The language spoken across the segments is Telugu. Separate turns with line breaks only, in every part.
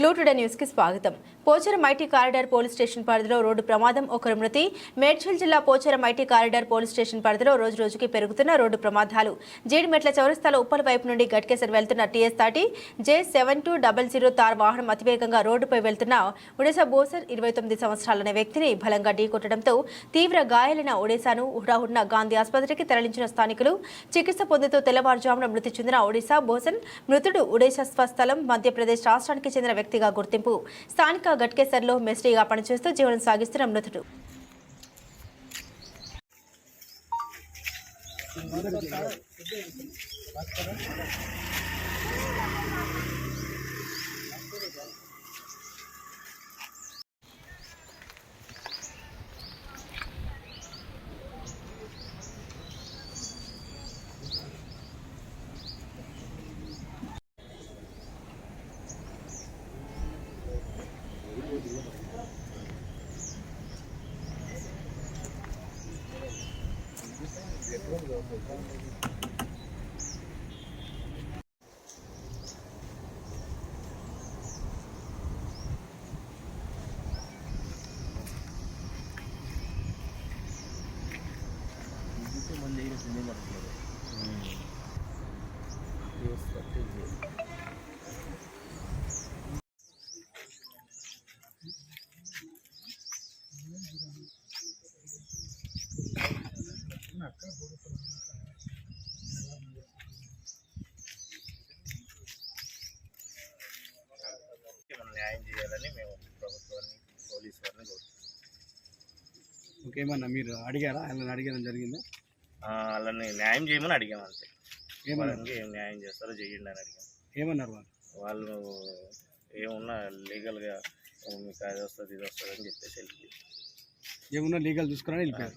క్లూ టుడే న్యూస్కి స్వాగతం. Pocharam IT corridor police station పరిధిలో రోడ్డు ప్రమాదం ఒకరు మృతి. మేడ్చల్ జిల్లా Pocharam IT corridor police station పరిధిలో రోజు రోజుకి పెరుగుతున్న రోడ్డు ప్రమాదాలు. జీడిమెట్ల చౌరస్తాలో ఉప్పల వైపు నుండి గట్కేసర్ వెళ్తున్న టీఎస్ తాటి J seven two double zero తార్ వాహనం అతివేగంగా రోడ్డుపై వెళ్తున్న ఒడిశా బోసర్ ఇరవై తొమ్మిది సంవత్సరాలనే వ్యక్తిని బలంగా ఢీకొట్టడంతో తీవ్ర గాయాలైన ఒడిశాను హుటాహుటిన గాంధీ ఆసుపత్రికి తరలించిన స్థానికులు చికిత్స పొందుతూ తెల్లవారుజామున మృతి చెందిన ఒడిశా బోసన్ మృతుడు ఒడిశా స్వస్థలం మధ్యప్రదేశ్ రాష్ట్రానికి చెందిన వ్యక్తిగా గుర్తింపు. స్థానిక గట్కేసర్లో మెస్ట్రీగా పనిచేస్తూ జీవనం సాగిస్తున్న మృతుడు. 먼저 이렇게 내려가는 거예요. 음. 이거 스타트지.
మనం న్యాయం చేయాలని మేము ప్రభుత్వాన్ని పోలీసు వారిని కోరుతున్నాం
ఇంకేమన్నా మీరు అడిగారా? ఆయన అడిగడం జరిగిందా?
వాళ్ళని న్యాయం చేయమని అడిగాం అంతే.
ఏమన్నారు?
వాళ్ళకి ఏం న్యాయం చేస్తారో చేయండి అని అడిగాం.
ఏమన్నారు వాళ్ళు?
వాళ్ళు ఏమున్నా లీగల్గా మీకు అది వస్తుంది ఇది వస్తుంది అని చెప్పేసి వెళ్ళిపోయి
ఏమన్నా లీగల్ చూసుకుని వెళ్ళిపోయారు.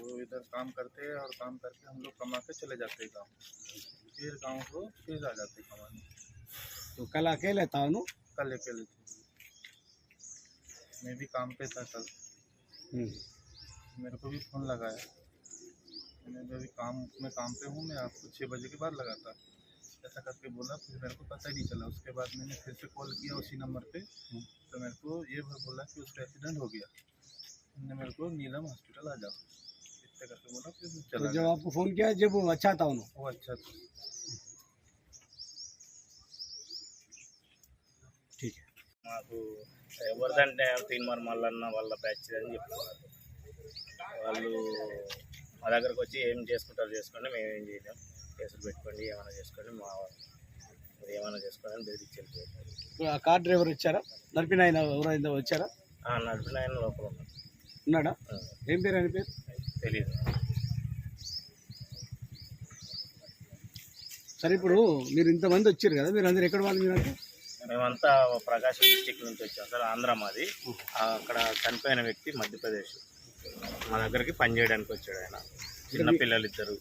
वो इधर काम करते हैं और काम करके हम लोग कमा के चले जाते हैं गाँव। फिर गाँव को फिर आ जाते हैं कमाने।
तो कल अकेले था ना?
कल अकेले थे। मैं भी काम पे था कल।
हम्म,
मेरे को भी फ़ोन लगाया। मैंने जो भी अभी काम मैं काम पे हूँ मैं आपको छः बजे के बाद लगाता। ऐसा करके बोला फिर मेरे को पता ही नहीं चला। उसके बाद मैंने फिर से कॉल किया उसी नंबर पे। तो मेरे को ये बोला कि उसका एक्सीडेंट हो गया। उन्होंने मेरे को नीलम हॉस्पिटल आ जाओ। इतने करके बोला फिर मैं
तो
चला
जब
गया
आपको फोन किया जब वो अच्छा था उन्होंने
वो अच्छा था
ठीक है
మాకు ఎవరిదంటే తీన్మార్ మల్లన్న వాళ్ళ బ్యాచ్ అని చెప్తున్నారు వాళ్ళు మా దగ్గరకు వచ్చి ఏం చేసుకుంటారు చేసుకోండి మేము ఏం చేయలేం కేసులు పెట్టుకోండి ఏమైనా చేసుకోండి మా మీరు ఏమైనా చేసుకోండి అని బెదిరించి వెళ్ళిపోయారు
ఇప్పుడు ఆ కార్ డ్రైవర్ వచ్చారా నడిపిన ఆయన ఎవరైనా వచ్చారా
ఆ, నడిపిన ఆయన లోపల ఉన్నారు
ఉన్నాడా
ఆ,
ఏం పేరు ఆయన పేరు
తెలీదు.
సరే ఇప్పుడు మీరు ఇంతమంది వచ్చారు కదా మీరు అందరు ఎక్కడ వాళ్ళు మీరు
మేమంతా ప్రకాశం డిస్టిక్ నుంచి వచ్చాం సార్ ఆంధ్ర మాది. అక్కడ చనిపోయిన వ్యక్తి మధ్యప్రదేశ్. మా దగ్గరికి పనిచేయడానికి వచ్చాడు ఆయన. చిన్న పిల్లలు ఇద్దరు